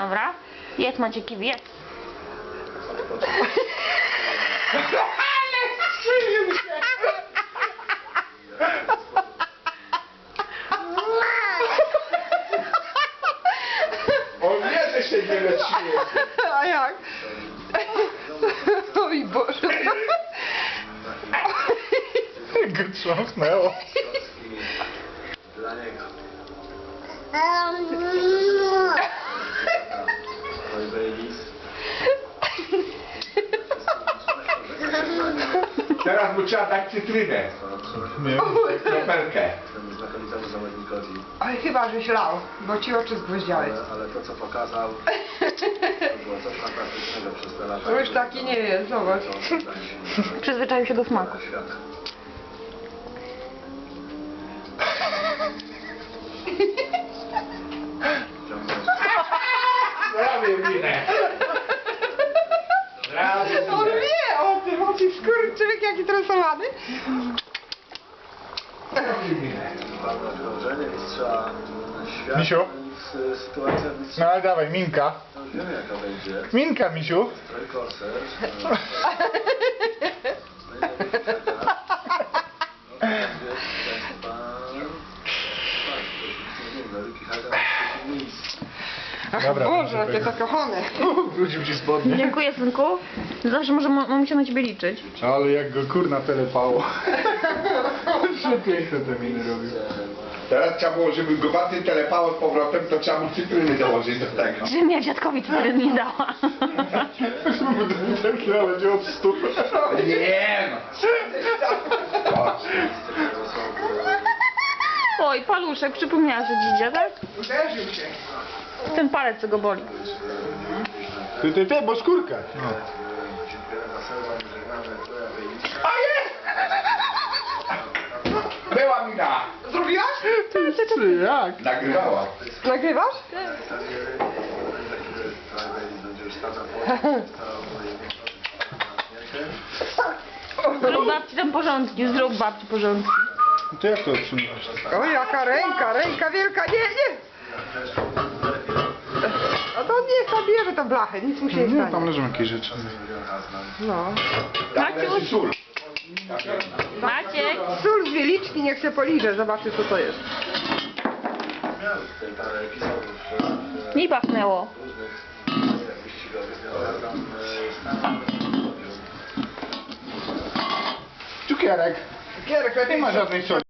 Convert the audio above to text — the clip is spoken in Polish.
Dobra. Jedz Macieki, jedz. Ale skrzywił się! On wie, że się nie leczyłem. A jak? Oj Boże. Go trząsnęło. Dla niego. Oj, Baileys. Teraz mu trzeba dać cytrynę. Nie. Kropelkę. Ale chyba, żeś lał, bo ci oczy zgwoździałeś. Ale, ale to, co pokazał, to było coś fantastycznego przez te lata. To już taki nie jest, zobacz. Przyzwyczaił się do smaku. świata. Prawie On wie o tym, o tym skurczybyk jaki świata. Misiu? No ale dawaj, Minka. Już wiemy jaka będzie. Minka, misiu. Troy Corser. Ach Dobra, Boże, jakie tego. zakochane. Wrócił ci spodnie. Dziękuję, synku. Zawsze może mam się na ciebie liczyć. Ale jak go kurna telepało. Przepiękne te miny robił. Teraz trzeba było, żeby go bardziej telepało z powrotem, to trzeba mu cytryny dołożyć do tego. Żebym ja dziadkowi cytryn nie dała. Ale nie od stóp. Nie no. Oj, paluszek, przypomniała się dzidzia, tak? Uderzył się. Ten palec, co go boli. Ty, ty, ty, bo skórka. No. A jest! Była mina. Zrobiłaś? Ty, ty, jak? Nagrywała. Nagrywasz? Się Zrób babci tam porządki, zrób babci porządki. To jak to odsuniesz? O, jaka ręka, ręka wielka, nie, nie. A to niech tam bierze tą blachę, nic mu się nie Nie, tam stanie. leżą jakieś rzeczy. No. Tam sól. Maciek! Sól z wieliczki, niech się poliże, zobaczy co to jest. Nie pachnęło. w quero, era que eu Tem mais atenção.